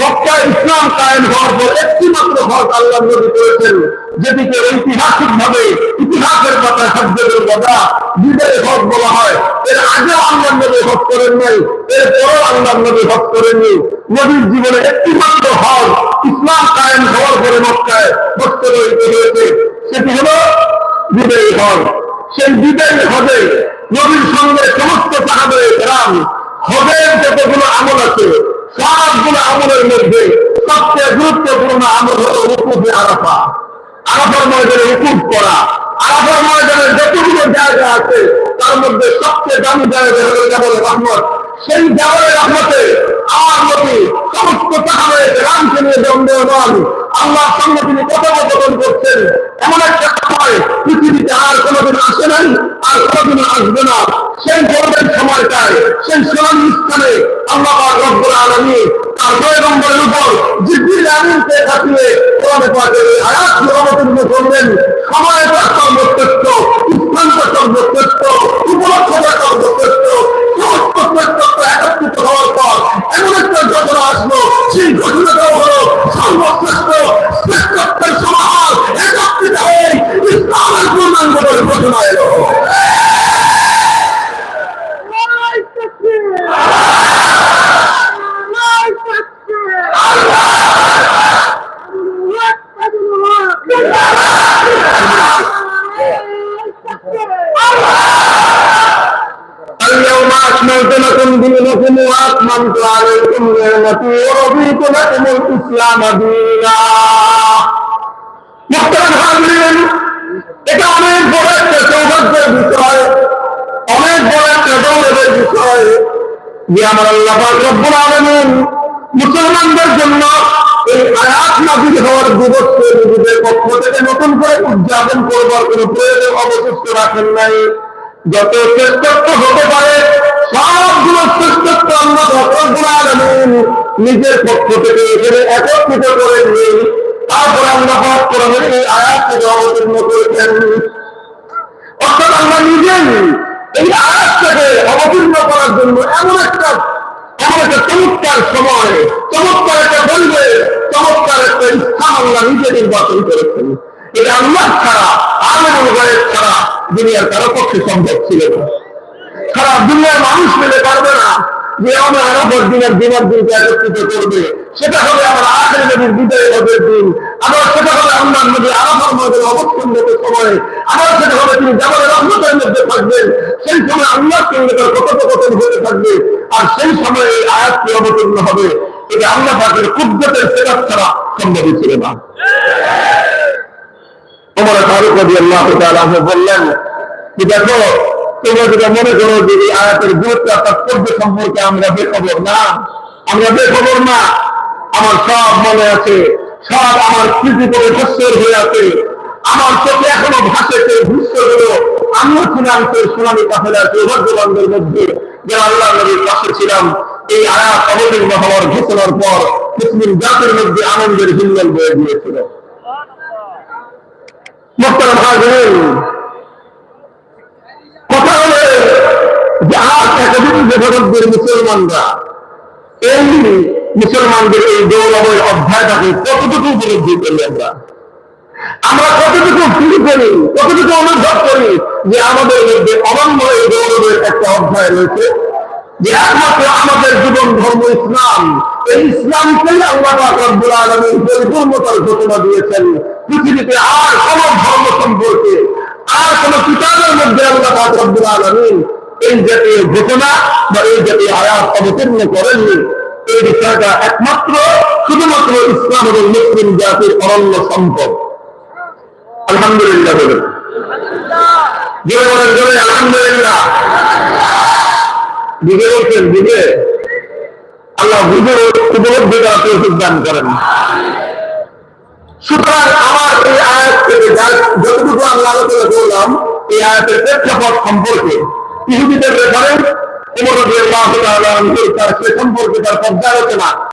মক্কা ইসলাম কায়েম হওয়ার পর একটি মাত্র হক আল্লাহ নবী করেছেন, যেটিকে ঐতিহাসিক ভাবে ইতিহাসের কথা শব্দের কথা বিদায় হক বলা হয়। এর আগে আল্লাহ নবী হক করেন নাই এর পরও আল্লাহ নবী হক করেননি নবীর জীবনে একটি মাত্র হক ইসলাম কায়েম হওয়ার পরে মক্কায় বাস্তবায়িত হয়েছে, সেটি হল বিদায়ী হক। সেই বিদায়ী হজে নবীর সঙ্গে সমস্ত সাহাবের গ্রাম হজের যতগুলো আমল আছে সবগুলো আমলের মধ্যে সবচেয়ে গুরুত্বপূর্ণ আমল হল উকুফে আরাফা। আরাফার ময়দানে উকুফ করা আরাফার ময়দানের যতগুলো জায়গা আছে, তার মধ্যে সবচেয়ে দামি জায়গা হলো জাবল রহমত। সেই জাবল রহমতে আমার নবী সমস্ত সাহাবের গ্রামকে নিয়ে দণ্ডমান আল্লাহর সঙ্গে তিনি কথোপকথন করছেন। এমন আর কোনদিন আসবে না। সেই গরমের সময়টায় সেই সোনালী স্থানে আল্লাহ রব্বুল আলামিন তার পয়গম্বরের উপর জিবরিল আমিনকে কাটিয়ে কোরআনে পাকের আয়াতটি অবতীর্ণ করলেন। সময়টা উপলক্ষটা সর্বশ্রেষ্ঠ সমস্ত শ্রেষ্ঠত্ব একত্রিত হওয়ার পর এমন একটা ঘটনা আসলো সেই ঘটনাটাও হলো সর্বশ্রেষ্ঠ শ্রেষ্ঠত্বের সমাহার একত্রিত হয়ে ইসলামের পূর্ণাঙ্গ ঘটনা এলো اليوم أكملت لكم دينكم وأتممت عليكم نعمتي ورضيت لكم الإسلام دينا محترم حاضرين এটা অনেক বড় একটা সৌভাগ্যের বিষয় অনেক বড় একটা গৌরবের বিষয় যে আমার আল্লাহ পাক রব্বুল আলামিন মুসলমানদের জন্য এই আয়াত নাজিল হওয়ার দিবসকে নিজেদের পক্ষ থেকে নতুন করে উদযাপন করবার কোনো প্রয়োজন অবশিষ্ট রাখেন নাই যত শ্রেষ্ঠত্ব হতে পারে সবগুলো আল্লাহ রব্বুল নিজের পক্ষ থেকে এখানে একত্রিত করে নিয়ে তারপর আল্লাহ পাক কোরআনের এই আয়াতকে অবতীর্ণ করেছেন অর্থাৎ আমরা নিজেই এই আয়াতটাকে অবতীর্ণ করার জন্য এমন একটা এমন একটা চমৎকার সময়, চমৎকার একটা বলবে চমৎকার একটা স্থান আল্লাহ নিজে নির্বাচন করেছেন এটা আল্লাহ ছাড়া আলম গায়ের ছাড়া দুনিয়ার কারও পক্ষে সম্ভব ছিল না। সারা দুনিয়ার মানুষ মিলে পারবে না যে আমার আরবের দিনের দিনের দিনকে একত্রিত করবে। সেটা হবে আমার আখের নদীর বিদায় হবের দিন। আবার সেটা হবে আল্লাহ নদী আরাফার মধ্যে অবস্থান মতো সময়। আবার সেটা হবে তিনি জামালের রহমতের মধ্যে থাকবেন। সেই সময় আল্লাহর সঙ্গে তার কথোপকথন হতে থাকবে। আর সেই সময় এই আয়াতটি অবতীর্ণ হবে। এটা আল্লাহ পাকের কুদ্রতের সেরাত ছাড়া সম্ভবই ছিল না। তোমার ফারুক রবি আল্লাহ বললেন যে দেখো তোমরা যেটা মনে করো যে এই আয়াতের গুরুত্ব তাৎপর্য সম্পর্কে আমরা বেখবর না। আমরা বেখবর না। আমার সব মনে আছে। সব আমার স্মৃতি করে ভস্যের হয়ে আছে। আমার চোখে এখনও ভাসেছে ভূষ্য হলো আমিও ছিলাম সেই সোনালী কাফেলার সৌভাগ্যবানদের মধ্যে যারা আল্লাহ নবীর পাশে ছিলাম। এই আয়াত অবতীর্ণ হওয়ার, ঘোষণার পর মুসলিম জাতির মধ্যে আনন্দের হিল্লল বয়ে দিয়েছিল মোহতারাম হাজিরিন কথা হলো আজ মুসলমানরা, এই মুসলমানদের এই গৌরবের অধ্যায়টাকে কতটুকু উপলব্ধি করি আমরা? আমরা কতটুকু ফিল করি, কতটুকু অনুভব করি যে আমাদের মধ্যে অনন্য এই গৌরবের একটা অধ্যায় রয়েছে? যে একমাত্র আমাদের জীবন ধর্ম ইসলাম, এই ইসলামকেই আল্লাহ পাক রব্বুল আলামিন পরিপূর্ণতার ঘোষণা দিয়েছেন। পৃথিবীতে আর কোন ধর্ম সম্পর্কে, আর কোন কিতাবের মধ্যে আল্লাহ পাক রব্বুল আলামিন এই জাতীয় ঘোষণা বা এই জাতীয় আয়াত অবতীর্ণ করেননি। এই বিষয়টা একমাত্র, শুধুমাত্র ইসলাম এবং মুসলিম জাতির অনন্য সম্পদ। আলহামদুলিল্লাহ বলেন। জোরে বলেন আল্লাহ দান করেন। সুতরাং এই এই আয়াতের প্রেক্ষাপট সম্পর্কে ইহুদিদের রেফারেন্স আনহু তার সে সম্পর্কে তার পর্যালোচনা